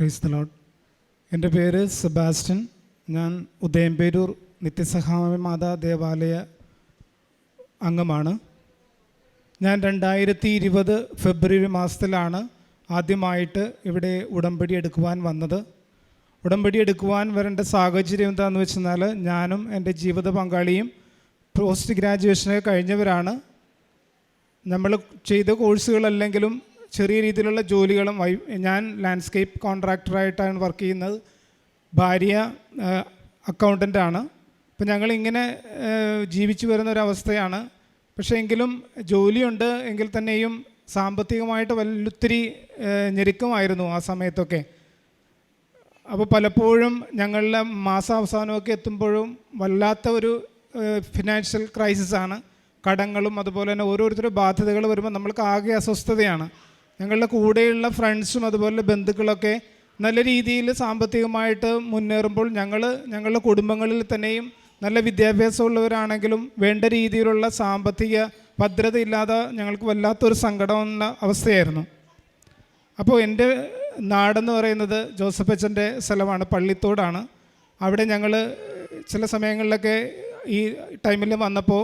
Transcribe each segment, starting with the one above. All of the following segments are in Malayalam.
പ്രൈസ് ലോഡ് എന്റെ പേര് സെബാസ്റ്റ്യൻ. ഞാൻ ഉദയംപേരൂർ നിത്യസഹാമി മാതാ ദേവാലയ അംഗമാണ്. ഞാൻ രണ്ടായിരത്തി ഇരുപത് ഫെബ്രുവരി മാസത്തിലാണ് ആദ്യമായിട്ട് ഇവിടെ ഉടമ്പടി എടുക്കുവാൻ വന്നത്. ഉടമ്പടി എടുക്കുവാൻ വരേണ്ട സാഹചര്യം എന്താണെന്ന് വെച്ചെന്നാൽ ഞാനും എന്റെ ജീവിത പങ്കാളിയും പോസ്റ്റ് ഗ്രാജുവേഷനൊക്കെ കഴിഞ്ഞവരാണ്. നമ്മൾ ചെയ്ത കോഴ്സുകളല്ലെങ്കിലും ചെറിയ രീതിയിലുള്ള ജോലികളും ഞാൻ ലാൻഡ്സ്കേപ്പ് കോൺട്രാക്ടറായിട്ടാണ് വർക്ക് ചെയ്യുന്നത്. ഭാര്യ അക്കൗണ്ടന്റാണ് അപ്പം ഞങ്ങളിങ്ങനെ ജീവിച്ചു വരുന്ന ഒരവസ്ഥയാണ് പക്ഷേ എങ്കിലും ജോലിയുണ്ട് എങ്കിൽ തന്നെയും സാമ്പത്തികമായിട്ട് വല്ലൊത്തിരി ഞെരുക്കമായിരുന്നു ആ സമയത്തൊക്കെ. അപ്പോൾ പലപ്പോഴും ഞങ്ങളുടെ മാസാവസാനമൊക്കെ എത്തുമ്പോഴും വല്ലാത്ത ഒരു ഫിനാൻഷ്യൽ ക്രൈസിസാണ് കടങ്ങളും അതുപോലെ തന്നെ ഓരോരുത്തരുടെ ബാധ്യതകൾ വരുമ്പോൾ നമ്മൾക്ക് ആകെ അസ്വസ്ഥതയാണ്. ഞങ്ങളുടെ കൂടെയുള്ള ഫ്രണ്ട്സും അതുപോലെ ബന്ധുക്കളൊക്കെ നല്ല രീതിയിൽ സാമ്പത്തികമായിട്ട് മുന്നേറുമ്പോൾ ഞങ്ങൾ ഞങ്ങളുടെ കുടുംബങ്ങളിൽ തന്നെയും നല്ല വിദ്യാഭ്യാസമുള്ളവരാണെങ്കിലും വേണ്ട രീതിയിലുള്ള സാമ്പത്തിക ഭദ്രതയില്ലാതെ ഞങ്ങൾക്ക് വല്ലാത്തൊരു സങ്കടമുള്ള അവസ്ഥയായിരുന്നു. അപ്പോൾ എന്റെ നാടെന്ന് പറയുന്നത് ജോസഫ് അച്ഛന്റെ സ്ഥലമാണ് പള്ളിത്തോടാണ്. അവിടെ ഞങ്ങൾ ചില സമയങ്ങളിലൊക്കെ ഈ ടൈമിൽ വന്നപ്പോൾ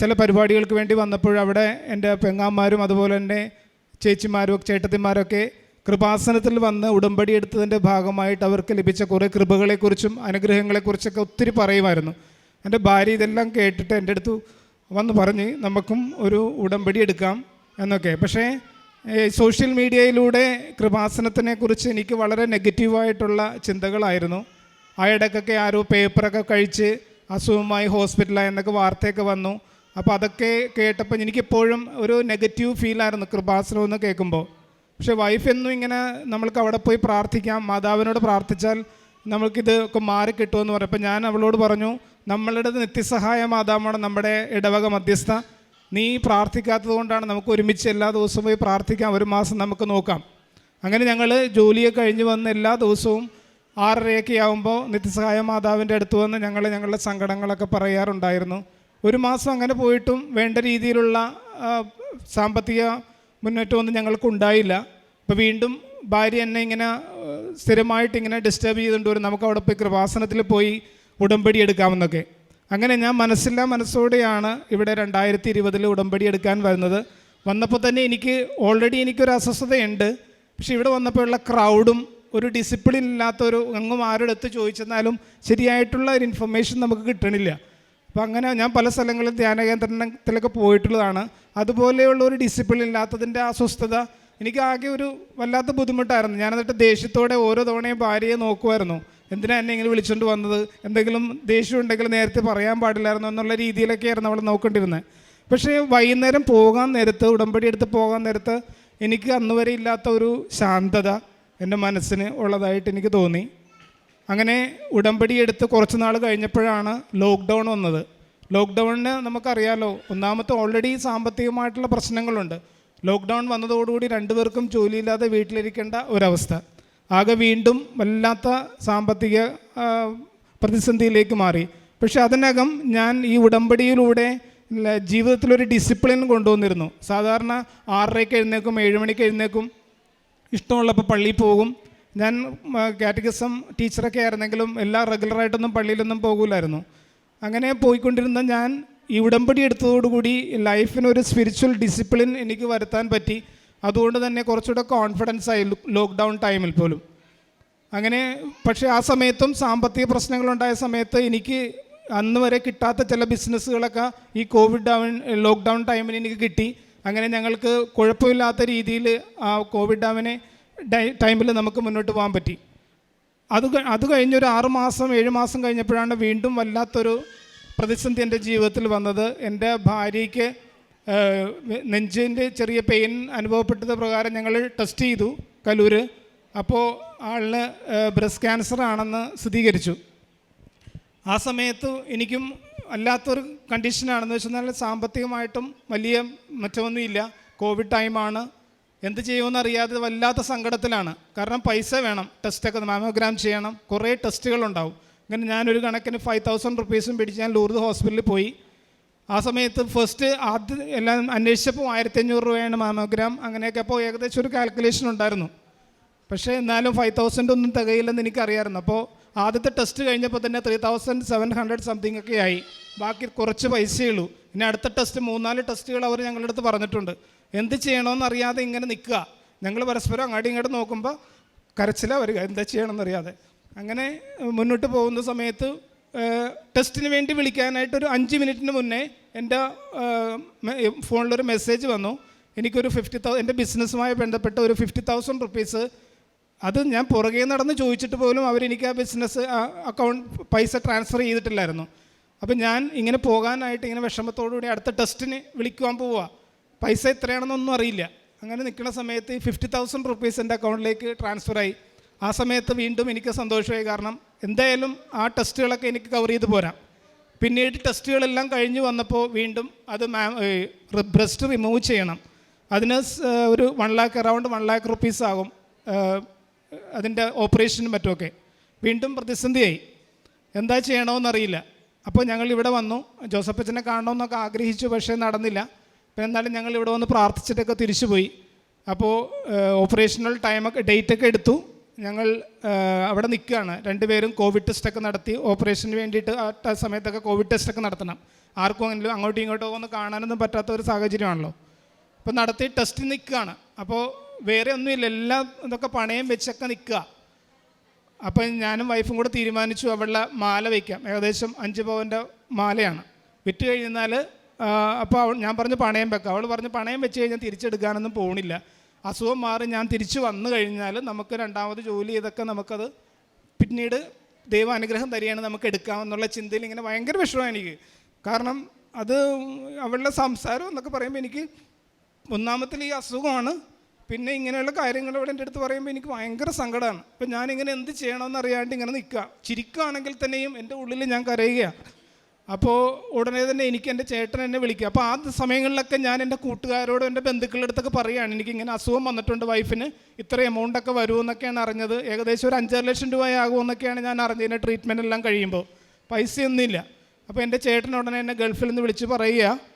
ചില പരിപാടികൾക്ക് വേണ്ടി വന്നപ്പോൾ അവിടെ എന്റെ പെങ്ങാന്മാരും അതുപോലെ തന്നെ ചേച്ചിമാരും ചേട്ടത്തിമാരൊക്കെ കൃപാസനത്തിൽ വന്ന് ഉടമ്പടി എടുത്തതിന്റെ ഭാഗമായിട്ട് അവർക്ക് ലഭിച്ച കുറേ കൃപകളെക്കുറിച്ചും അനുഗ്രഹങ്ങളെക്കുറിച്ചൊക്കെ ഒത്തിരി പറയുമായിരുന്നു. എന്റെ ഭാര്യ ഇതെല്ലാം കേട്ടിട്ട് എന്റെ അടുത്ത് വന്ന് പറഞ്ഞ് നമുക്കും ഒരു ഉടമ്പടി എടുക്കാം എന്നൊക്കെ. പക്ഷേ സോഷ്യൽ മീഡിയയിലൂടെ കൃപാസനത്തിനെക്കുറിച്ച് എനിക്ക് വളരെ നെഗറ്റീവായിട്ടുള്ള ചിന്തകളായിരുന്നു. ആ ഇടയ്ക്കൊക്കെ ആരോ പേപ്പറൊക്കെ കഴിച്ച് അസുഖമായി ഹോസ്പിറ്റലായി എന്നൊക്കെ വാർത്തയൊക്കെ വന്നു. അപ്പോൾ അതൊക്കെ കേട്ടപ്പോൾ എനിക്കെപ്പോഴും ഒരു നെഗറ്റീവ് ഫീലായിരുന്നു കൃപാസനം എന്ന് കേൾക്കുമ്പോൾ പക്ഷേ വൈഫ് എന്നും ഇങ്ങനെ നമ്മൾക്ക് അവിടെ പോയി പ്രാർത്ഥിക്കാം മാതാവിനോട് പ്രാർത്ഥിച്ചാൽ നമ്മൾക്കിത് ഒക്കെ മാറി കിട്ടുമെന്ന് പറഞ്ഞപ്പോൾ ഞാൻ അവളോട് പറഞ്ഞു നമ്മളുടെ നിത്യസഹായ മാതാവാണ് നമ്മുടെ ഇടവക മധ്യസ്ഥ. നീ പ്രാർത്ഥിക്കാത്തത് കൊണ്ടാണ് നമുക്ക് ഒരുമിച്ച് എല്ലാ ദിവസവും പോയി പ്രാർത്ഥിക്കാം ഒരു മാസം നമുക്ക് നോക്കാം. അങ്ങനെ ഞങ്ങൾ ജോലിയൊക്കെ കഴിഞ്ഞ് വന്ന് എല്ലാ ദിവസവും ആറരയൊക്കെ ആകുമ്പോൾ നിത്യസഹായ മാതാവിന്റെ അടുത്ത് വന്ന് ഞങ്ങൾ ഞങ്ങളുടെ സങ്കടങ്ങളൊക്കെ പറയാറുണ്ടായിരുന്നു. ഒരു മാസം അങ്ങനെ പോയിട്ടും വേണ്ട രീതിയിലുള്ള സാമ്പത്തിക മുന്നേറ്റമൊന്നും ഞങ്ങൾക്ക് ഉണ്ടായില്ല അപ്പോൾ വീണ്ടും ഭാര്യ എന്നെ ഇങ്ങനെ സ്ഥിരമായിട്ട് ഇങ്ങനെ ഡിസ്റ്റർബ് ചെയ്തുകൊണ്ട് വരും. നമുക്ക് അവിടെ പോയി കൃപാസനത്തിൽ പോയി ഉടമ്പടി എടുക്കാമെന്നൊക്കെ. അങ്ങനെ ഞാൻ മനസ്സില്ലാ മനസ്സോടെയാണ് ഇവിടെ രണ്ടായിരത്തി ഇരുപതിൽ ഉടമ്പടി എടുക്കാൻ വരുന്നത്. വന്നപ്പോൾ തന്നെ എനിക്ക് ഓൾറെഡി എനിക്കൊരു അസ്വസ്ഥതയുണ്ട്. പക്ഷേ ഇവിടെ വന്നപ്പോഴുള്ള ക്രൗഡും ഒരു ഡിസിപ്ലിൻ ഇല്ലാത്ത ഒരു എങ്ങും ആരുടെ അടുത്ത് ചോദിച്ചെന്നാലും ശരിയായിട്ടുള്ള ഒരു ഇൻഫർമേഷൻ നമുക്ക് കിട്ടണില്ല. അപ്പം അങ്ങനെ ഞാൻ പല സ്ഥലങ്ങളിൽ ധ്യാന കേന്ദ്രത്തിലൊക്കെ പോയിട്ടുള്ളതാണ്. അതുപോലെയുള്ള ഒരു ഡിസിപ്ലിൻ ഇല്ലാത്തതിന്റെ അസ്വസ്ഥത എനിക്ക് ആകെ ഒരു വല്ലാത്ത ബുദ്ധിമുട്ടായിരുന്നു. ഞാൻ എന്നിട്ട് ദേഷ്യത്തോടെ ഓരോ തവണയും ഭാര്യയെ നോക്കുമായിരുന്നു എന്തിനാ എന്നെ ഇങ്ങനെ വിളിച്ചുകൊണ്ട് വന്നത്? എന്തെങ്കിലും ദേഷ്യം ഉണ്ടെങ്കിൽ നേരത്തെ പറയാൻ പാടില്ലായിരുന്നു എന്നുള്ള രീതിയിലൊക്കെയായിരുന്നു അവൾ നോക്കേണ്ടിരുന്നത് പക്ഷേ വൈകുന്നേരം പോകാൻ നേരത്ത് ഉടമ്പടി എടുത്ത് പോകാൻ നേരത്ത് എനിക്ക് അന്നുവരെ ഇല്ലാത്ത ഒരു ശാന്തത എന്റെ മനസ്സിന് ഉള്ളതായിട്ട് എനിക്ക് തോന്നി. അങ്ങനെ ഉടമ്പടി എടുത്ത് കുറച്ച് നാൾ കഴിഞ്ഞപ്പോഴാണ് ലോക്ക്ഡൗൺ വന്നത്. ലോക്ക്ഡൗണിന് നമുക്കറിയാലോ ഒന്നാമത്തെ ഓൾറെഡി സാമ്പത്തികമായിട്ടുള്ള പ്രശ്നങ്ങളുണ്ട്. ലോക്ക്ഡൗൺ വന്നതോടുകൂടി രണ്ടുപേർക്കും ജോലിയില്ലാതെ വീട്ടിലിരിക്കേണ്ട ഒരവസ്ഥ. ആകെ വീണ്ടും വല്ലാത്ത സാമ്പത്തിക പ്രതിസന്ധിയിലേക്ക് മാറി. പക്ഷെ അതിനകം ഞാൻ ഈ ഉടമ്പടിയിലൂടെ ജീവിതത്തിലൊരു ഡിസിപ്ലിൻ കൊണ്ടുവന്നിരുന്നു. സാധാരണ ആറരയ്ക്ക് എഴുന്നേക്കും ഏഴ് മണിക്ക് എഴുന്നേക്കും ഇഷ്ടമുള്ളപ്പോൾ പള്ളിയിൽ പോകും ഞാൻ കാറ്റഗസം ടീച്ചറൊക്കെ ആയിരുന്നെങ്കിലും എല്ലാം റെഗുലറായിട്ടൊന്നും പള്ളിയിലൊന്നും പോകില്ലായിരുന്നു അങ്ങനെ പോയിക്കൊണ്ടിരുന്ന ഞാൻ ഈ ഉടമ്പടി എടുത്തതോടുകൂടി ലൈഫിനൊരു സ്പിരിച്വൽ ഡിസിപ്ലിൻ എനിക്ക് വരുത്താൻ പറ്റി. അതുകൊണ്ട് തന്നെ കുറച്ചുകൂടെ കോൺഫിഡൻസ് ആയി ലോക്ക്ഡൗൺ ടൈമിൽ പോലും. അങ്ങനെ പക്ഷേ ആ സമയത്തും സാമ്പത്തിക പ്രശ്നങ്ങളുണ്ടായ സമയത്ത് എനിക്ക് അന്ന് വരെ കിട്ടാത്ത ചില ബിസിനസ്സുകളൊക്കെ ഈ കോവിഡ് ഡൗൺ ലോക്ക്ഡൗൺ ടൈമിൽ എനിക്ക് കിട്ടി. അങ്ങനെ ഞങ്ങൾക്ക് കുഴപ്പമില്ലാത്ത രീതിയിൽ ആ കോവിഡ് ഡൗണിനെ ടൈമിൽ നമുക്ക് മുന്നോട്ട് പോകാൻ പറ്റി. അത് അത് കഴിഞ്ഞൊരു ആറ് മാസം ഏഴ് മാസം കഴിഞ്ഞപ്പോഴാണ് വീണ്ടും വല്ലാത്തൊരു പ്രതിസന്ധി എന്റെ ജീവിതത്തിൽ വന്നത്. എന്റെ ഭാര്യയ്ക്ക് നെഞ്ചിന്റെ ചെറിയ പെയിൻ അനുഭവപ്പെട്ടത് പ്രകാരം ഞങ്ങൾ ടെസ്റ്റ് ചെയ്തു കലൂർ അപ്പോൾ ആളിന് ബ്രസ്റ്റ് ക്യാൻസർ ആണെന്ന് സ്ഥിരീകരിച്ചു. ആ സമയത്ത് എനിക്കും അല്ലാത്തൊരു കണ്ടീഷനാണെന്ന് വെച്ചാൽ സാമ്പത്തികമായിട്ടും വലിയ മറ്റൊന്നുമില്ല കോവിഡ് ടൈമാണ്. എന്ത് ചെയ്യുമെന്ന് അറിയാതെ വല്ലാത്ത സങ്കടത്തിലാണ്. കാരണം പൈസ വേണം ടെസ്റ്റൊക്കെ മാമോഗ്രാം ചെയ്യണം കുറേ ടെസ്റ്റുകളുണ്ടാവും അങ്ങനെ ഞാനൊരു കണക്കിന് ഫൈവ് തൗസൻഡ് റുപ്പീസും പിടിച്ച് ഞാൻ ലൂർദ് ഹോസ്പിറ്റലിൽ പോയി. ആ സമയത്ത് ഫസ്റ്റ് ആദ്യം എല്ലാം അന്വേഷിച്ചപ്പോൾ ആയിരത്തി അഞ്ഞൂറ് രൂപയാണ് മാമോഗ്രാം അങ്ങനെയൊക്കെ അപ്പോൾ ഏകദേശം ഒരു കാൽക്കുലേഷൻ ഉണ്ടായിരുന്നു. പക്ഷേ എന്നാലും ഫൈവ് തൗസൻഡ് ഒന്നും തികയില്ലെന്ന് എനിക്കറിയാമായിരുന്നു അപ്പോൾ ആദ്യത്തെ ടെസ്റ്റ് കഴിഞ്ഞപ്പോൾ തന്നെ three thousand seven hundred something ഒക്കെ ആയി. ബാക്കി കുറച്ച് പൈസയേ ഉള്ളൂ. ഇനി അടുത്ത ടെസ്റ്റ് മൂന്നാൽ ടെസ്റ്റുകൾ അവർ ഞങ്ങളുടെ അടുത്ത് പറഞ്ഞിട്ടുണ്ട്. എന്ത് ചെയ്യണമെന്ന് അറിയാതെ ഇങ്ങനെ നിൽക്കുക. ഞങ്ങൾ പരസ്പരം അങ്ങോട്ടും ഇങ്ങോട്ടും നോക്കുമ്പോൾ കരച്ചിലാണ് വരിക. എന്താ ചെയ്യണമെന്ന് അറിയാതെ അങ്ങനെ മുന്നോട്ട് പോകുന്ന സമയത്ത് ടെസ്റ്റിന് വേണ്ടി വിളിക്കാനായിട്ട് ഒരു അഞ്ച് മിനിറ്റിന് മുന്നേ എന്റെ ഫോണിലൊരു മെസ്സേജ് വന്നു. എനിക്കൊരു ഫിഫ്റ്റി തൗ എന്റെ ബിസിനസ്സുമായി ബന്ധപ്പെട്ട ഒരു ഫിഫ്റ്റി തൗസൻഡ് റുപ്പീസ്. അത് ഞാൻ പുറകെ നടന്ന് ചോദിച്ചിട്ട് പോലും അവരെനിക്ക് ആ ബിസിനസ് അക്കൗണ്ട് പൈസ ട്രാൻസ്ഫർ ചെയ്തിട്ടില്ലായിരുന്നു. അപ്പം ഞാൻ ഇങ്ങനെ പോകാനായിട്ട് ഇങ്ങനെ വിഷമത്തോടുകൂടി അടുത്ത ടെസ്റ്റിന് വിളിക്കുവാൻ പോവുക. പൈസ എത്രയാണെന്നൊന്നും അറിയില്ല. അങ്ങനെ നിൽക്കുന്ന സമയത്ത് ഫിഫ്റ്റി തൗസൻഡ് റുപ്പീസ് എന്റെ അക്കൗണ്ടിലേക്ക് ട്രാൻസ്ഫർ ആയി. ആ സമയത്ത് വീണ്ടും എനിക്ക് സന്തോഷമായി. കാരണം എന്തായാലും ആ ടെസ്റ്റുകളൊക്കെ എനിക്ക് കവർ ചെയ്ത് പോരാം. പിന്നീട് ടെസ്റ്റുകളെല്ലാം കഴിഞ്ഞ് വന്നപ്പോൾ വീണ്ടും അത് മാം ബ്രസ്റ്റ് റിമൂവ് ചെയ്യണം. അതിന് ഒരു one lakh around one lakh rupees ആകും. അതിന്റെ ഓപ്പറേഷനും മറ്റുമൊക്കെ. വീണ്ടും പ്രതിസന്ധിയായി. എന്താ ചെയ്യണമെന്നറിയില്ല അപ്പോൾ ഞങ്ങൾ ഇവിടെ വന്നു. ജോസഫ് അച്ഛനെ കാണണമെന്നൊക്കെ ആഗ്രഹിച്ചു പക്ഷേ നടന്നില്ല. അപ്പോൾ എന്നാലും ഞങ്ങൾ ഇവിടെ വന്ന് പ്രാർത്ഥിച്ചിട്ടൊക്കെ തിരിച്ചു പോയി അപ്പോൾ ഓപ്പറേഷണൽ ടൈമൊക്കെ ഡേറ്റൊക്കെ എടുത്തു. ഞങ്ങൾ അവിടെ നിൽക്കുകയാണ്. രണ്ടുപേരും കോവിഡ് ടെസ്റ്റൊക്കെ നടത്തി. ഓപ്പറേഷന് വേണ്ടിയിട്ട് ആ സമയത്തൊക്കെ കോവിഡ് ടെസ്റ്റൊക്കെ നടത്തണം. ആർക്കും അങ്ങനെ അങ്ങോട്ടും ഇങ്ങോട്ടോ ഒന്ന് കാണാനൊന്നും പറ്റാത്ത ഒരു സാഹചര്യമാണല്ലോ. അപ്പോൾ നടത്തി ടെസ്റ്റ് നിൽക്കുകയാണ്. അപ്പോൾ വേറെ ഒന്നുമില്ല. എല്ലാം ഇതൊക്കെ പണയം വെച്ചൊക്കെ നിൽക്കുക. അപ്പം ഞാനും വൈഫും കൂടെ തീരുമാനിച്ചു അവളുടെ മാല വയ്ക്കാം ഏകദേശം അഞ്ച് പവന്റെ മാലയാണ്. വിറ്റ് കഴിഞ്ഞാൽ അപ്പോൾ അവൾ ഞാൻ പറഞ്ഞു പണയം വെക്കാം. അവൾ പറഞ്ഞു പണയം വെച്ച് കഴിഞ്ഞാൽ തിരിച്ചെടുക്കാനൊന്നും പോകണില്ല അസുഖം മാറി ഞാൻ തിരിച്ചു വന്നു കഴിഞ്ഞാൽ നമുക്ക് രണ്ടാമത് ജോലി ചെയ്തൊക്കെ നമുക്കത് പിന്നീട് ദൈവ അനുഗ്രഹം തരികയാണ് നമുക്ക് എടുക്കാമെന്നുള്ള ചിന്തയിൽ ഇങ്ങനെ ഭയങ്കര വിഷമമാണ് എനിക്ക്. കാരണം അത് അവളുടെ സംസാരം എന്നൊക്കെ പറയുമ്പോൾ എനിക്ക് ഒന്നാമത്തിൽ ഈ അസുഖമാണ്. പിന്നെ ഇങ്ങനെയുള്ള കാര്യങ്ങൾ ഇവിടെ എന്റെ അടുത്ത് പറയുമ്പോൾ എനിക്ക് ഭയങ്കര സങ്കടമാണ്. അപ്പം ഞാനിങ്ങനെ എന്ത് ചെയ്യണമെന്ന് അറിയാണ്ട് ഇങ്ങനെ നിൽക്കുക. ചിരിക്കുകയാണെങ്കിൽ തന്നെയും എന്റെ ഉള്ളിൽ ഞാൻ കരയുകയാണ്. അപ്പോൾ ഉടനെ തന്നെ എനിക്ക് എന്റെ ചേട്ടൻ എന്നെ വിളിക്കുക. അപ്പോൾ ആ സമയങ്ങളിലൊക്കെ ഞാൻ എന്റെ കൂട്ടുകാരോടും എന്റെ ബന്ധുക്കളുടെ അടുത്തൊക്കെ പറയുകയാണ്. എനിക്ക് ഇങ്ങനെ അസുഖം വന്നിട്ടുണ്ട് വൈഫിന്. ഇത്ര എമൗണ്ടൊക്കെ വരുമെന്നൊക്കെയാണ് അറിഞ്ഞത്. ഏകദേശം ഒരു അഞ്ചര ലക്ഷം രൂപയാകുമെന്നൊക്കെയാണ് ഞാൻ അറിഞ്ഞതിന്റെ ട്രീറ്റ്മെന്റ് എല്ലാം കഴിയുമ്പോൾ. പൈസയൊന്നുമില്ല. അപ്പോൾ എന്റെ ചേട്ടൻ ഉടനെ എന്നെ ഗൾഫിൽ നിന്ന് വിളിച്ച് പറയുക.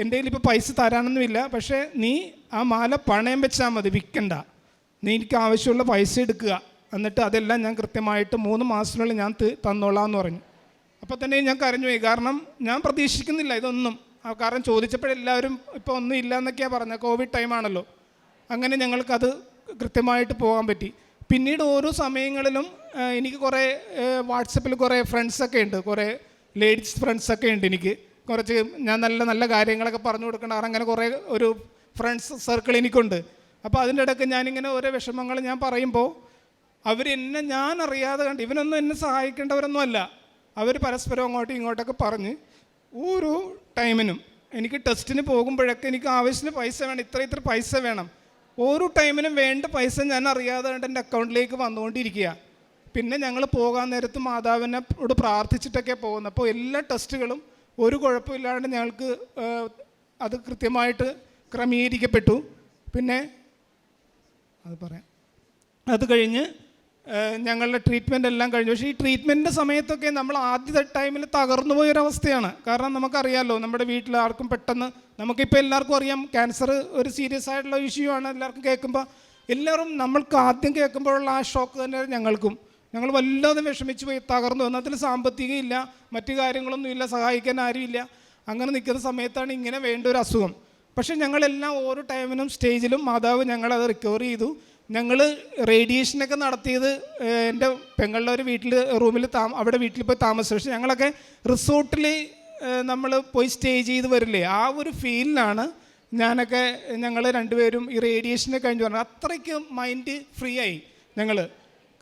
എന്റെ കയ്യിൽ ഇപ്പോൾ പൈസ തരാനൊന്നുമില്ല. പക്ഷേ നീ ആ മാല പണയം വെച്ചാൽ മതി വിൽക്കണ്ട. നീ എനിക്ക് ആവശ്യമുള്ള പൈസ എടുക്കുക. എന്നിട്ട് അതെല്ലാം ഞാൻ കൃത്യമായിട്ട് മൂന്ന് മാസത്തിനുള്ളിൽ ഞാൻ തന്നോളാം എന്ന് പറഞ്ഞു. അപ്പോൾ തന്നെ ഞാൻ കരഞ്ഞു പോയി. കാരണം ഞാൻ പ്രതീക്ഷിക്കുന്നില്ല ഇതൊന്നും. കാരണം ചോദിച്ചപ്പോഴെല്ലാവരും ഇപ്പോൾ ഒന്നും ഇല്ല എന്നൊക്കെയാണ് പറഞ്ഞത്. കോവിഡ് ടൈമാണല്ലോ അങ്ങനെ ഞങ്ങൾക്കത് കൃത്യമായിട്ട് പോകാൻ പറ്റി. പിന്നീട് ഓരോ സമയങ്ങളിലും എനിക്ക് കുറേ വാട്സപ്പിൽ കുറേ ഫ്രണ്ട്സൊക്കെ ഉണ്ട്. കുറേ ലേഡീസ് ഫ്രണ്ട്സൊക്കെ ഉണ്ട് എനിക്ക്. കുറച്ച് ഞാൻ നല്ല നല്ല കാര്യങ്ങളൊക്കെ പറഞ്ഞു കൊടുക്കണം അങ്ങനെ കുറേ ഒരു ഫ്രണ്ട്സ് സർക്കിൾ എനിക്കുണ്ട്. അപ്പോൾ അതിന്റെ ഇടയ്ക്ക് ഞാനിങ്ങനെ ഓരോ വിഷമങ്ങൾ ഞാൻ പറയുമ്പോൾ അവർ എന്നെ ഞാൻ അറിയാതെ കണ്ട് ഇവനൊന്നും എന്നെ സഹായിക്കേണ്ടവരൊന്നും അല്ല. അവർ പരസ്പരം അങ്ങോട്ടും ഇങ്ങോട്ടൊക്കെ പറഞ്ഞ് ഓരോ ടൈമിനും എനിക്ക് ടെസ്റ്റിന് പോകുമ്പോഴൊക്കെ എനിക്ക് ആവശ്യത്തിന് പൈസ വേണം ഇത്ര ഇത്ര പൈസ വേണം. ഓരോ ടൈമിനും വേണ്ട പൈസ ഞാൻ അറിയാതെ കണ്ട് എന്റെ അക്കൗണ്ടിലേക്ക് വന്നുകൊണ്ടിരിക്കുക. പിന്നെ ഞങ്ങൾ പോകാൻ നേരത്ത് മാതാവിനോട് പ്രാർത്ഥിച്ചിട്ടൊക്കെ പോകുന്നത്. അപ്പോൾ എല്ലാ ടെസ്റ്റുകളും ഒരു കുഴപ്പമില്ലാണ്ട് ഞങ്ങൾക്ക് അത് കൃത്യമായിട്ട് ക്രമീകരിക്കപ്പെട്ടു. പിന്നെ അത് പറയാം. അത് കഴിഞ്ഞ് ഞങ്ങളുടെ ട്രീറ്റ്മെന്റ് എല്ലാം കഴിഞ്ഞു. പക്ഷേ ഈ ട്രീറ്റ്മെന്റിന്റെ സമയത്തൊക്കെ നമ്മൾ ആദ്യത്തെ ടൈമിൽ തകർന്നു പോയൊരവസ്ഥയാണ് കാരണം നമുക്കറിയാമല്ലോ നമ്മുടെ വീട്ടിൽ ആർക്കും പെട്ടെന്ന് നമുക്കിപ്പോൾ എല്ലാവർക്കും അറിയാം ക്യാൻസർ ഒരു സീരിയസ് ആയിട്ടുള്ള ഇഷ്യൂ ആണ് എല്ലാവർക്കും കേൾക്കുമ്പോൾ. എല്ലാവരും നമ്മൾക്ക് ആദ്യം കേൾക്കുമ്പോഴുള്ള ആ ഷോക്ക് തന്നെ ഞങ്ങൾക്കും. ഞങ്ങൾ വല്ലാതെ വിഷമിച്ച് പോയി തകർന്നു. വന്നു അതിൽ സാമ്പത്തികം ഇല്ല മറ്റു കാര്യങ്ങളൊന്നും ഇല്ല സഹായിക്കാൻ ആരുമില്ല. അങ്ങനെ നിൽക്കുന്ന സമയത്താണ് ഇങ്ങനെ വേണ്ട ഒരു അസുഖം. പക്ഷേ ഞങ്ങളെല്ലാം ഓരോ ടൈമിനും സ്റ്റേജിലും മാതാവ് ഞങ്ങളത് റിക്കവർ ചെയ്തു. ഞങ്ങൾ റേഡിയേഷനൊക്കെ നടത്തിയത് എന്റെ പെങ്ങളുടെ ഒരു വീട്ടിൽ റൂമിൽ താ അവിടെ വീട്ടിൽ പോയി താമസിച്ചു. പക്ഷേ ഞങ്ങളൊക്കെ റിസോർട്ടിൽ നമ്മൾ പോയി സ്റ്റേ ചെയ്ത് വരില്ലേ ആ ഒരു ഫീലിനാണ് ഞാനൊക്കെ ഞങ്ങൾ രണ്ടുപേരും ഈ റേഡിയേഷനെ കഴിഞ്ഞ് പറഞ്ഞു അത്രയ്ക്ക് മൈൻഡ് ഫ്രീ ആയി ഞങ്ങൾ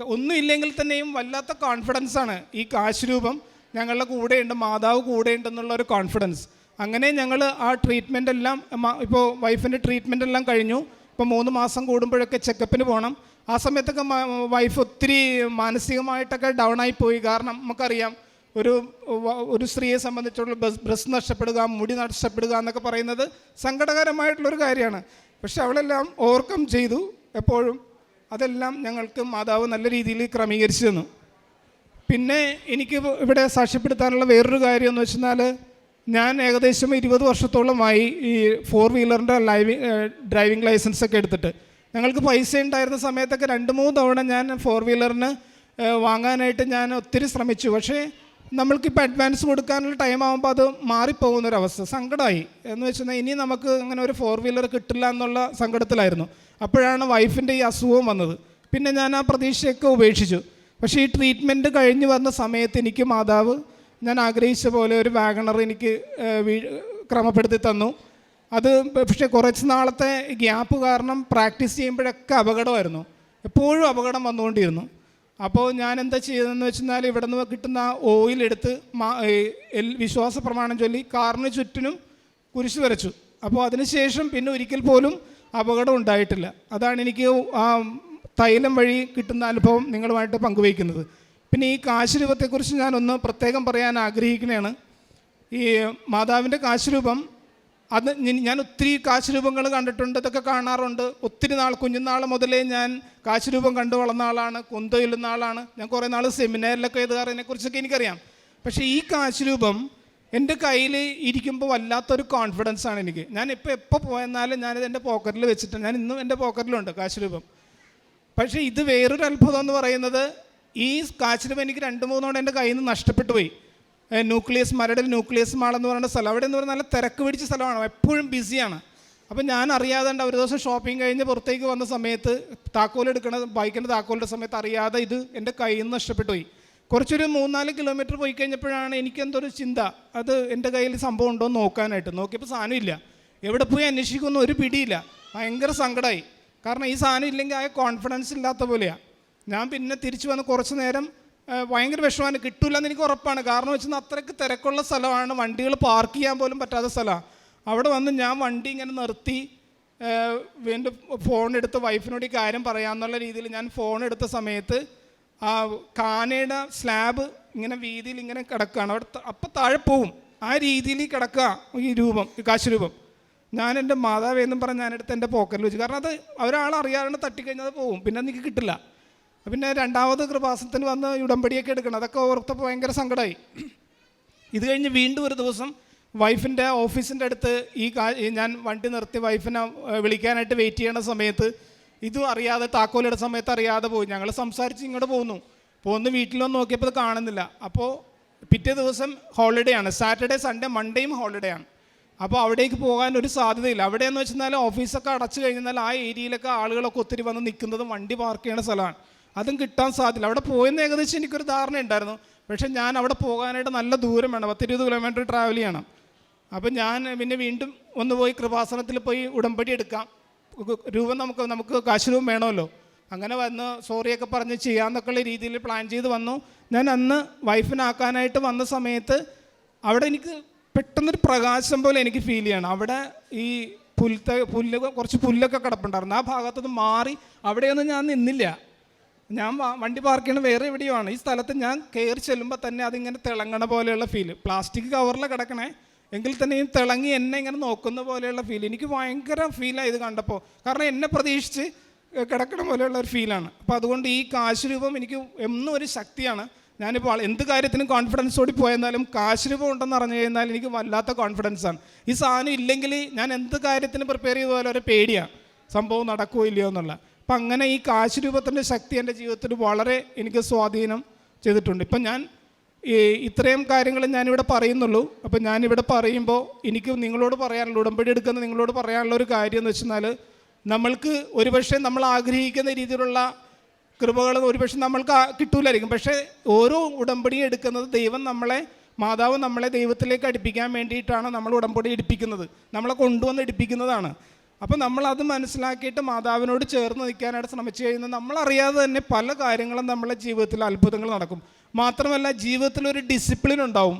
ഒന്നും ഇല്ലെങ്കിൽ തന്നെയും വല്ലാത്ത കോൺഫിഡൻസ് ആണ്. ഈ കാശ് രൂപം ഞങ്ങളുടെ കൂടെയുണ്ട് മാതാവ് കൂടെയുണ്ടെന്നുള്ള ഒരു കോൺഫിഡൻസ് അങ്ങനെ ഞങ്ങൾ ആ ട്രീറ്റ്മെന്റ് എല്ലാം ഇപ്പോൾ വൈഫിന്റെ ട്രീറ്റ്മെന്റ് എല്ലാം കഴിഞ്ഞു. ഇപ്പോൾ മൂന്ന് മാസം കൂടുമ്പോഴൊക്കെ ചെക്കപ്പിന് പോകണം ആ സമയത്തൊക്കെ വൈഫ് ഒത്തിരി മാനസികമായിട്ടൊക്കെ ഡൗൺ ആയി പോയി. കാരണം നമുക്കറിയാം ഒരു ഒരു സ്ത്രീയെ സംബന്ധിച്ചുള്ള ബ്രസ് നഷ്ടപ്പെടുക മുടി നഷ്ടപ്പെടുക എന്നൊക്കെ പറയുന്നത് സങ്കടകരമായിട്ടുള്ളൊരു കാര്യമാണ്. പക്ഷെ അവളെല്ലാം ഓവർകം ചെയ്തു എപ്പോഴും. അതെല്ലാം ഞങ്ങൾക്ക് മാതാവ് നല്ല രീതിയിൽ ക്രമീകരിച്ചു തന്നു. പിന്നെ എനിക്ക് ഇവിടെ സാക്ഷ്യപ്പെടുത്താനുള്ള വേറൊരു കാര്യം എന്ന് വെച്ചാൽ ഞാൻ ഏകദേശം ഇരുപത് വർഷത്തോളമായി ഈ ഫോർ വീലറിന്റെ ലൈവിങ് ഡ്രൈവിംഗ് ലൈസൻസ് ഒക്കെ എടുത്തിട്ട്. ഞങ്ങൾക്ക് പൈസ ഉണ്ടായിരുന്ന സമയത്തൊക്കെ രണ്ട് മൂന്ന് തവണ ഞാൻ ഫോർ വീലറിന് വാങ്ങാനായിട്ട് ഞാൻ ഒത്തിരി ശ്രമിച്ചു. പക്ഷേ നമ്മൾക്കിപ്പോൾ അഡ്വാൻസ് കൊടുക്കാനുള്ള ടൈം ആകുമ്പോൾ അത് മാറിപ്പോകുന്നൊരവസ്ഥ സങ്കടമായി. എന്ന് വെച്ചാൽ ഇനി നമുക്ക് അങ്ങനെ ഒരു ഫോർ വീലർ കിട്ടില്ല എന്നുള്ള സങ്കടത്തിലായിരുന്നു. അപ്പോഴാണ് വൈഫിന്റെ ഈ അസുഖവും വന്നത്. പിന്നെ ഞാൻ ആ പ്രതീക്ഷയൊക്കെ ഉപേക്ഷിച്ചു. പക്ഷേ ഈ ട്രീറ്റ്മെന്റ് കഴിഞ്ഞ് വന്ന സമയത്ത് എനിക്ക് മാതാവ് ഞാൻ ആഗ്രഹിച്ച പോലെ ഒരു വാഗണർ എനിക്ക് ക്രമപ്പെടുത്തി തന്നു. അത് പക്ഷേ കുറച്ച് നാളത്തെ ഗ്യാപ്പ് കാരണം പ്രാക്ടീസ് ചെയ്യുമ്പോഴൊക്കെ അപകടമായിരുന്നു. എപ്പോഴും അപകടം വന്നുകൊണ്ടിരുന്നു. അപ്പോൾ ഞാൻ എന്താ ചെയ്തതെന്ന് വെച്ചാൽ ഇവിടെ നിന്ന് കിട്ടുന്ന ഓയിൽ എടുത്ത് വിശ്വാസ പ്രമാണം ചൊല്ലി കാറിന് ചുറ്റിനും കുരിശ് വരച്ചു. അപ്പോൾ അതിനുശേഷം പിന്നെ ഒരിക്കൽ പോലും അപകടം ഉണ്ടായിട്ടില്ല. അതാണ് എനിക്ക് ആ തൈലം വഴി കിട്ടുന്ന അനുഭവം നിങ്ങളുമായിട്ട് പങ്കുവയ്ക്കുന്നത്. പിന്നെ ഈ കാശ് രൂപത്തെക്കുറിച്ച് ഞാനൊന്ന് പ്രത്യേകം പറയാൻ ആഗ്രഹിക്കുന്നതാണ്. ഈ മാതാവിന്റെ കാശ് രൂപം അത് ഞാൻ ഒത്തിരി കാശ് രൂപങ്ങൾ കണ്ടിട്ടുണ്ട് ഇതൊക്കെ കാണാറുണ്ട്. ഒത്തിരി നാൾ കുഞ്ഞുനാൾ മുതലേ ഞാൻ കാശ് രൂപം കണ്ടു വളർന്ന ആളാണ് കൊന്തൊയിലുന്ന ആളാണ്. ഞാൻ കുറേ നാൾ സെമിനാറിലൊക്കെ എഴുതാറിനെ കുറിച്ചൊക്കെ എനിക്കറിയാം. പക്ഷേ ഈ കാശ് രൂപം എന്റെ കയ്യിൽ ഇരിക്കുമ്പോൾ വല്ലാത്തൊരു കോൺഫിഡൻസ് ആണ് എനിക്ക്. ഞാൻ ഇപ്പോൾ എപ്പോൾ പോയെന്നാലും ഞാനിത് എന്റെ പോക്കറ്റിൽ വെച്ചിട്ടുണ്ട് ഞാൻ ഇന്നും എന്റെ പോക്കറ്റിലുണ്ട് കാശ് രൂപം പക്ഷേ ഇത് വേറൊരു അത്ഭുതം എന്ന് പറയുന്നത് ഈ കാശ് രൂപം എനിക്ക് രണ്ട് മൂന്നോടെ എന്റെ കയ്യിൽ നിന്ന് നഷ്ടപ്പെട്ടു പോയി. ന്യൂക്ലിയസ് മരടിൽ ന്യൂക്ലിയസ് മാളെന്ന് പറയുന്ന സ്ഥലം. അവിടെ എന്ന് പറഞ്ഞാൽ നല്ല തിരക്ക് പിടിച്ച സ്ഥലമാണ്. എപ്പോഴും ബിസിയാണ് അപ്പോൾ ഞാൻ അറിയാതെ ഉണ്ട് ഒരു ദിവസം ഷോപ്പിംഗ് കഴിഞ്ഞ് പുറത്തേക്ക് വന്ന സമയത്ത് താക്കോൽ എടുക്കണ ബൈക്കിന്റെ താക്കോലിന്റെ സമയത്ത് അറിയാതെ ഇത് എന്റെ കയ്യിൽ നിന്ന് നഷ്ടപ്പെട്ടു പോയി. കുറച്ചൊരു മൂന്നാൽ കിലോമീറ്റർ പോയി കഴിഞ്ഞപ്പോഴാണ് എനിക്ക് എന്തൊരു ചിന്ത. അത് എന്റെ കയ്യിൽ സംഭവം ഉണ്ടോ എന്ന് നോക്കാനായിട്ട്. നോക്കിയപ്പോൾ സാധനമില്ല എവിടെ പോയി അന്വേഷിക്കുമെന്ന് ഒരു പിടിയില്ല. ഭയങ്കര സങ്കടമായി കാരണം ഈ സാധനം ഇല്ലെങ്കിൽ ആ കോൺഫിഡൻസ് ഇല്ലാത്ത പോലെയാണ് ഞാൻ പിന്നെ തിരിച്ചു വന്ന് കുറച്ച് നേരം ഭയങ്കര വിഷമാണ് കിട്ടില്ല എന്ന് എനിക്ക് ഉറപ്പാണ്. കാരണം വെച്ചാൽ അത്രയ്ക്ക് തിരക്കുള്ള സ്ഥലമാണ്. വണ്ടികൾ പാർക്ക് ചെയ്യാൻ പോലും പറ്റാത്ത സ്ഥലമാണ് അവിടെ വന്ന് ഞാൻ വണ്ടി ഇങ്ങനെ നിർത്തി എന്റെ ഫോൺ എടുത്ത് വൈഫിനോട് ഈ കാര്യം പറയാമെന്നുള്ള രീതിയിൽ ഞാൻ ഫോൺ എടുത്ത സമയത്ത് ആ കാനയുടെ സ്ലാബ് ഇങ്ങനെ വീതിയിൽ ഇങ്ങനെ കിടക്കുകയാണ്. അവിടെ അപ്പം താഴെ പോവും. ആ രീതിയിൽ കിടക്കുക ഈ രൂപം ഈ കാശ് രൂപം ഞാൻ എന്റെ മാതാവ് എന്നും പറഞ്ഞ് ഞാനെടുത്ത് എന്റെ പോക്കറ്റിൽ വെച്ചു. കാരണം അത് ഒരാൾ അറിയാതെ തട്ടിക്കഴിഞ്ഞാൽ അത് പോവും. പിന്നെ എനിക്ക് കിട്ടില്ല. പിന്നെ രണ്ടാമത് കൃപാസനത്തിന് വന്ന് ഉടമ്പടിയൊക്കെ എടുക്കണം. അതൊക്കെ ഓർത്തപ്പോൾ ഭയങ്കര സങ്കടമായി ഇത് കഴിഞ്ഞ് വീണ്ടും ഒരു ദിവസം വൈഫിന്റെ ഓഫീസിന്റെ അടുത്ത് ഈ ഞാൻ വണ്ടി നിർത്തി വൈഫിനെ വിളിക്കാനായിട്ട് വെയിറ്റ് ചെയ്യണ സമയത്ത് ഇതും അറിയാതെ താക്കോലിയുടെ സമയത്ത് അറിയാതെ പോയി. ഞങ്ങൾ സംസാരിച്ച് ഇങ്ങോട്ട് പോകുന്നു പോകുന്ന വീട്ടിലൊന്ന് നോക്കിയപ്പോൾ ഇത് കാണുന്നില്ല. അപ്പോൾ പിറ്റേ ദിവസം ഹോളിഡേ ആണ്. സാറ്റർഡേ സൺഡേ മൺഡേയും ഹോളിഡേ ആണ്. അപ്പോൾ അവിടേക്ക് പോകാൻ ഒരു സാധ്യതയില്ല. അവിടെയെന്ന് വെച്ചാൽ ഓഫീസൊക്കെ അടച്ചു കഴിഞ്ഞാൽ ആ ഏരിയയിലൊക്കെ ആളുകളൊക്കെ ഒത്തിരി വന്ന് നിൽക്കുന്നതും വണ്ടി പാർക്ക് ചെയ്യുന്ന സ്ഥലമാണ്. അതും കിട്ടാൻ സാധ്യത അവിടെ പോയെന്ന് ഏകദേശം എനിക്കൊരു ധാരണ ഉണ്ടായിരുന്നു. പക്ഷേ ഞാൻ അവിടെ പോകാനായിട്ട് നല്ല ദൂരം വേണം. പത്തിരുപത് കിലോമീറ്റർ ട്രാവൽ ചെയ്യണം. അപ്പം ഞാൻ പിന്നെ വീണ്ടും ഒന്ന് പോയി കൃപാസനത്തിൽ പോയി ഉടമ്പടി എടുക്കാം. രൂപം നമുക്ക് നമുക്ക് കാശ് രൂപം വേണമല്ലോ. അങ്ങനെ വന്ന് സോറിയൊക്കെ പറഞ്ഞ് ചെയ്യാമെന്നൊക്കെയുള്ള രീതിയിൽ പ്ലാൻ ചെയ്ത് വന്നു. ഞാൻ അന്ന് വൈഫിനാക്കാനായിട്ട് വന്ന സമയത്ത് അവിടെ എനിക്ക് പെട്ടെന്നൊരു പ്രകാശം പോലെ എനിക്ക് ഫീൽ ചെയ്യണം. അവിടെ ഈ പുൽത്ത പുല്ല് കുറച്ച് പുല്ലൊക്കെ കിടപ്പുണ്ടായിരുന്നു. ആ ഭാഗത്തുനിന്ന് മാറി അവിടെയൊന്നും ഞാൻ നിന്നില്ല. ഞാൻ വണ്ടി പാർക്ക് ചെയ്യണ വേറെ എവിടെയുമാണ് ഈ സ്ഥലത്ത് ഞാൻ കയറി ചെല്ലുമ്പോൾ തന്നെ അതിങ്ങനെ തിളങ്ങണ പോലെയുള്ള ഫീൽ പ്ലാസ്റ്റിക് കവറിൽ കിടക്കണേ. എങ്കിൽ തന്നെ ഈ തിളങ്ങി എന്നെ ഇങ്ങനെ നോക്കുന്ന പോലെയുള്ള ഫീൽ എനിക്ക് ഭയങ്കര ഫീലാണ് ഇത് കണ്ടപ്പോൾ കാരണം എന്നെ പ്രതീക്ഷിച്ച് കിടക്കണ പോലെയുള്ള ഒരു ഫീലാണ് അപ്പോൾ അതുകൊണ്ട് ഈ കാശ് രൂപം എനിക്ക് എന്നും ഒരു ശക്തിയാണ്. ഞാനിപ്പോൾ എന്ത് കാര്യത്തിനും കോൺഫിഡൻസോടി പോയെന്നാലും കാശ് രൂപം ഉണ്ടെന്ന് അറിഞ്ഞു കഴിഞ്ഞാൽ എനിക്ക് വല്ലാത്ത കോൺഫിഡൻസാണ് ഈ സാധനം ഇല്ലെങ്കിൽ ഞാൻ എന്ത് കാര്യത്തിനും പ്രിപ്പയർ ചെയ്ത പോലെ ഒരു പേടിയാണ് സംഭവം നടക്കുമോ ഇല്ലയോ എന്നുള്ള. അപ്പം അങ്ങനെ ഈ കാശ് രൂപത്തിന്റെ ശക്തി എന്റെ ജീവിതത്തിൽ വളരെ എനിക്ക് സ്വാധീനം ചെയ്തിട്ടുണ്ട്. ഇപ്പം ഞാൻ ഈ ഇത്രയും കാര്യങ്ങൾ ഞാനിവിടെ പറയുന്നുള്ളൂ. അപ്പം ഞാനിവിടെ പറയുമ്പോൾ എനിക്ക് നിങ്ങളോട് പറയാനുള്ള ഉടമ്പടി എടുക്കുന്ന നിങ്ങളോട് പറയാനുള്ള ഒരു കാര്യം എന്ന് വെച്ചാൽ നമ്മൾക്ക് ഒരുപക്ഷെ നമ്മൾ ആഗ്രഹിക്കുന്ന രീതിയിലുള്ള കൃപകൾ ഒരുപക്ഷെ നമ്മൾക്ക് കിട്ടൂലായിരിക്കും. പക്ഷേ ഓരോ ഉടമ്പടി എടുക്കുന്നത് ദൈവം നമ്മളെ മാതാവ് നമ്മളെ ദൈവത്തിലേക്ക് അടുപ്പിക്കാൻ വേണ്ടിയിട്ടാണ് നമ്മൾ ഉടമ്പടി എടുപ്പിക്കുന്നത്. നമ്മളെ കൊണ്ടുവന്ന് എടുപ്പിക്കുന്നതാണ്. അപ്പോൾ നമ്മൾ അത് മനസ്സിലാക്കിയിട്ട് മാതാവിനോട് ചേർന്ന് നിൽക്കാനായിട്ട് ശ്രമിച്ചു കഴിഞ്ഞാൽ നമ്മളറിയാതെ തന്നെ പല കാര്യങ്ങളും നമ്മളെ ജീവിതത്തിൽ അത്ഭുതങ്ങൾ നടക്കും. മാത്രമല്ല ജീവിതത്തിൽ ഒരു ഡിസിപ്ലിൻ ഉണ്ടാവും.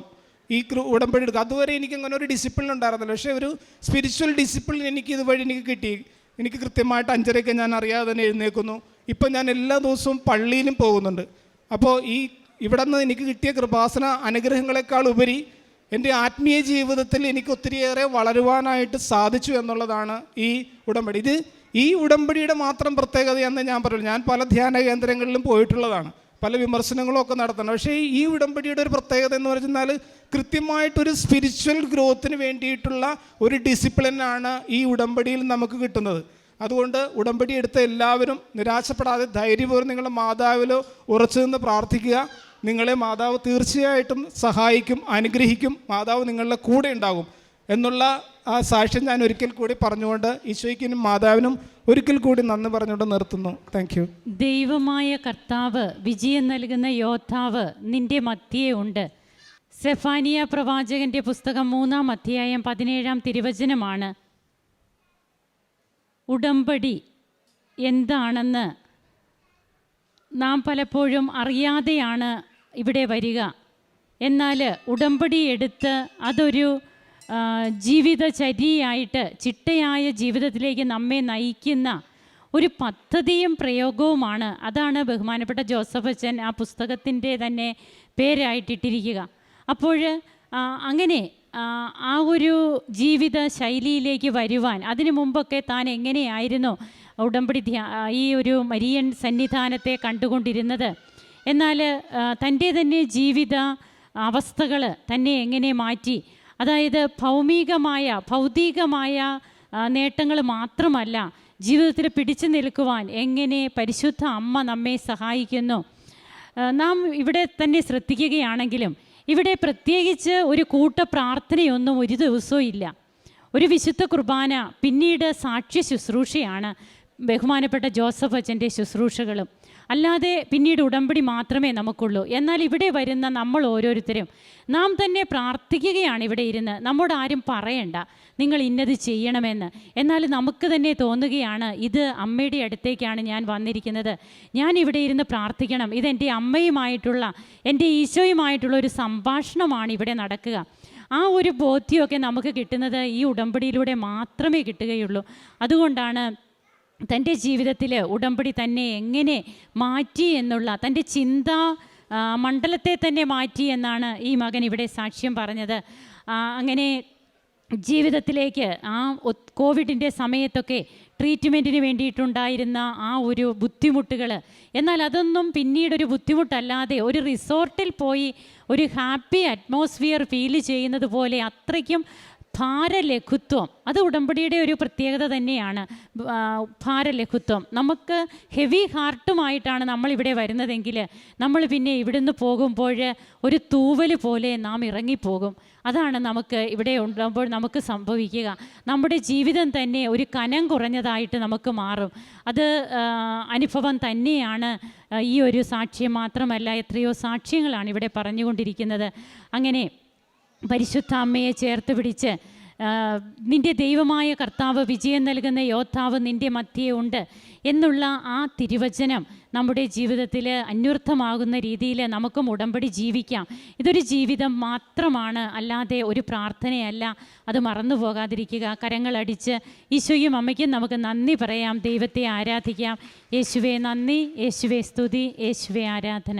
ഈ ഉടമ്പടി എടുക്കുക അതുവരെ എനിക്ക് അങ്ങനെ ഒരു ഡിസിപ്ലിൻ ഉണ്ടായിരുന്നില്ല. പക്ഷേ ഒരു സ്പിരിച്വൽ ഡിസിപ്ലിൻ എനിക്ക് ഇതുവഴി എനിക്ക് കിട്ടി. എനിക്ക് കൃത്യമായിട്ട് അഞ്ചരയ്ക്ക് ഞാൻ അറിയാതെ തന്നെ എഴുന്നേൽക്കുന്നു. ഇപ്പം ഞാൻ എല്ലാ ദിവസവും പള്ളിയിലും പോകുന്നുണ്ട്. അപ്പോൾ ഈ ഇവിടെ നിന്ന് എനിക്ക് കിട്ടിയ കൃപാസന അനുഗ്രഹങ്ങളെക്കാൾ ഉപരി എന്റെ ആത്മീയ ജീവിതത്തിൽ എനിക്ക് ഒത്തിരിയേറെ വളരുവാനായിട്ട് സാധിച്ചു എന്നുള്ളതാണ് ഈ ഉടമ്പടി. ഇത് ഈ ഉടമ്പടിയുടെ മാത്രം പ്രത്യേകതയെന്ന് ഞാൻ പറയുള്ളൂ. ഞാൻ പല ധ്യാന കേന്ദ്രങ്ങളിലും പോയിട്ടുള്ളതാണ്. പല വിമർശനങ്ങളും ഒക്കെ നടത്തണം. പക്ഷേ ഈ ഉടമ്പടിയുടെ ഒരു പ്രത്യേകത എന്ന് പറഞ്ഞാൽ കൃത്യമായിട്ടൊരു സ്പിരിച്വൽ ഗ്രോത്തിന് വേണ്ടിയിട്ടുള്ള ഒരു ഡിസിപ്ലിനാണ് ഈ ഉടമ്പടിയിൽ നമുക്ക് കിട്ടുന്നത്. അതുകൊണ്ട് ഉടമ്പടി എടുത്ത എല്ലാവരും നിരാശപ്പെടാതെ ധൈര്യപൂർവം നിങ്ങളുടെ മാതാവിലോ ഉറച്ചു നിന്ന് പ്രാർത്ഥിക്കുക. നിങ്ങളെ മാതാവ് തീർച്ചയായിട്ടും സഹായിക്കും അനുഗ്രഹിക്കും. മാതാവ് നിങ്ങളുടെ കൂടെ ഉണ്ടാകും. എന്നുള്ള ആ സാക്ഷ്യം ഞാൻ ഒരിക്കൽ കൂടി പറഞ്ഞുകൊണ്ട് ഈശോയ്ക്കിനും മാതാവിനും ഒരിക്കൽ കൂടി നന്ദി പറഞ്ഞുകൊണ്ട് നിർത്തുന്നു. താങ്ക് യു ദൈവമായ കർത്താവ് വിജയം നൽകുന്ന യോദ്ധാവ് നിന്റെ മധ്യേ ഉണ്ട്. സെഫാനിയ പ്രവാചകന്റെ പുസ്തകം മൂന്നാം അധ്യായം പതിനേഴാം തിരുവചനമാണ്. ഉടമ്പടി എന്താണെന്ന് നാം പലപ്പോഴും അറിയാതെയാണ് ഇവിടെ വരിക. എന്നാൽ ഉടമ്പടി എടുത്ത് അതൊരു ജീവിതചര്യയായിട്ട് ചിട്ടയായ ജീവിതത്തിലേക്ക് നമ്മെ നയിക്കുന്ന ഒരു പദ്ധതിയും പ്രയോഗവുമാണ്. അതാണ് ബഹുമാനപ്പെട്ട ജോസഫ് അച്ഛൻ ആ പുസ്തകത്തിന്റെ തന്നെ പേരായിട്ടിട്ടിരിക്കുക. അപ്പോൾ അങ്ങനെ ആ, ഒരു ജീവിത ശൈലിയിലേക്ക് വരുവാൻ അതിനു മുമ്പൊക്കെ താൻ എങ്ങനെയായിരുന്നു ഉടമ്പടി ഈ ഒരു മരിയൻ സന്നിധാനത്തെ കണ്ടുകൊണ്ടിരുന്നത്? എന്നാൽ തന്റെ തന്നെ ജീവിത അവസ്ഥകൾ തന്നെ എങ്ങനെ മാറ്റി അതായത് ഭൗമികമായ ഭൗതികമായ നേട്ടങ്ങൾ മാത്രമല്ല ജീവിതത്തിൽ പിടിച്ചു നിൽക്കുവാൻ എങ്ങനെ പരിശുദ്ധ അമ്മ നമ്മെ സഹായിക്കുന്നു. നാം ഇവിടെ തന്നെ ശ്രദ്ധിക്കുകയാണെങ്കിലും ഇവിടെ പ്രത്യേകിച്ച് ഒരു കൂട്ട പ്രാർത്ഥനയൊന്നും ഒരു ദിവസവും ഇല്ല. ഒരു വിശുദ്ധ കുർബാന പിന്നീട് സാക്ഷ്യ ശുശ്രൂഷയാണ് ബഹുമാനപ്പെട്ട ജോസഫ് അച്ഛന്റെ ശുശ്രൂഷകളും. അല്ലാതെ പിന്നീട് ഉടമ്പടി മാത്രമേ നമുക്കുള്ളൂ. എന്നാൽ ഇവിടെ വരുന്ന നമ്മൾ ഓരോരുത്തരും നാം തന്നെ പ്രാർത്ഥിക്കുകയാണ് ഇവിടെ ഇരുന്ന്. നമ്മോട് ആരും പറയണ്ട. നിങ്ങൾ ഇന്നത് ചെയ്യണമെന്ന്. എന്നാൽ നമുക്ക് തന്നെ തോന്നുകയാണ് ഇത് അമ്മയുടെ അടുത്തേക്കാണ് ഞാൻ വന്നിരിക്കുന്നത്. ഞാൻ ഇവിടെ ഇരുന്ന് പ്രാർത്ഥിക്കണം. ഇതെന്റെ അമ്മയുമായിട്ടുള്ള എന്റെ ഈശോയുമായിട്ടുള്ള ഒരു സംഭാഷണമാണ് ഇവിടെ നടക്കുക. ആ ഒരു ബോധ്യമൊക്കെ നമുക്ക് കിട്ടുന്നത് ഈ ഉടമ്പടിയിലൂടെ മാത്രമേ കിട്ടുകയുള്ളൂ. അതുകൊണ്ടാണ് തന്റെ ജീവിതത്തിൽ ഉടമ്പടി തന്നെ എങ്ങനെ മാറ്റി എന്നുള്ള തന്റെ ചിന്ത മണ്ഡലത്തെ തന്നെ മാറ്റി എന്നാണ് ഈ മകൻ ഇവിടെ സാക്ഷ്യം പറഞ്ഞത്. അങ്ങനെ ജീവിതത്തിലേക്ക് ആ കോവിഡിന്റെ സമയത്തൊക്കെ ട്രീറ്റ്മെന്റിന് വേണ്ടിയിട്ടുണ്ടായിരുന്ന ആ ഒരു ബുദ്ധിമുട്ടുകൾ എന്നാൽ അതൊന്നും പിന്നീടൊരു ബുദ്ധിമുട്ടല്ലാതെ ഒരു റിസോർട്ടിൽ പോയി ഒരു ഹാപ്പി അറ്റ്മോസ്ഫിയർ ഫീൽ ചെയ്യുന്നത് പോലെ അത്രയ്ക്കും ഭാരലഘുത്വം. അത് ഉടമ്പടിയുടെ ഒരു പ്രത്യേകത തന്നെയാണ്. ഭാരലഘുത്വം. നമുക്ക് ഹെവി ഹാർട്ടുമായിട്ടാണ് നമ്മൾ ഇവിടെ വരുന്നതെങ്കിൽ നമ്മൾ പിന്നെ ഇവിടുന്ന് പോകുമ്പോൾ ഒരു തൂവൽ പോലെ നാം ഇറങ്ങിപ്പോകും. അതാണ് നമുക്ക് ഇവിടെ ഉണ്ടാകുമ്പോൾ നമുക്ക് സംഭവിക്കുക. നമ്മുടെ ജീവിതം തന്നെ ഒരു കനം കുറഞ്ഞതായിട്ട് നമുക്ക് മാറും. അത് അനുഭവം തന്നെയാണ്. ഈ ഒരു സാക്ഷ്യം മാത്രമല്ല എത്രയോ സാക്ഷ്യങ്ങളാണ് ഇവിടെ പറഞ്ഞുകൊണ്ടിരിക്കുന്നത്. അങ്ങനെ പരിശുദ്ധ അമ്മയെ ചേർത്ത് പിടിച്ച് നിന്റെ ദൈവമായ കർത്താവ് വിജയം നൽകുന്ന യോദ്ധാവ് നിന്റെ മധ്യേ ഉണ്ട് എന്നുള്ള ആ തിരുവചനം നമ്മുടെ ജീവിതത്തിൽ അന്വർത്ഥമാകുന്ന രീതിയിൽ നമുക്കും ഉടമ്പടി ജീവിക്കാം. ഇതൊരു ജീവിതം മാത്രമാണ് അല്ലാതെ ഒരു പ്രാർത്ഥനയല്ല. അത് മറന്നു പോകാതിരിക്കുക. കരങ്ങളടിച്ച് ഈശോയും അമ്മയ്ക്കും നമുക്ക് നന്ദി പറയാം. ദൈവത്തെ ആരാധിക്കാം. യേശുവേ നന്ദി. യേശുവേ സ്തുതി. യേശുവേ ആരാധന.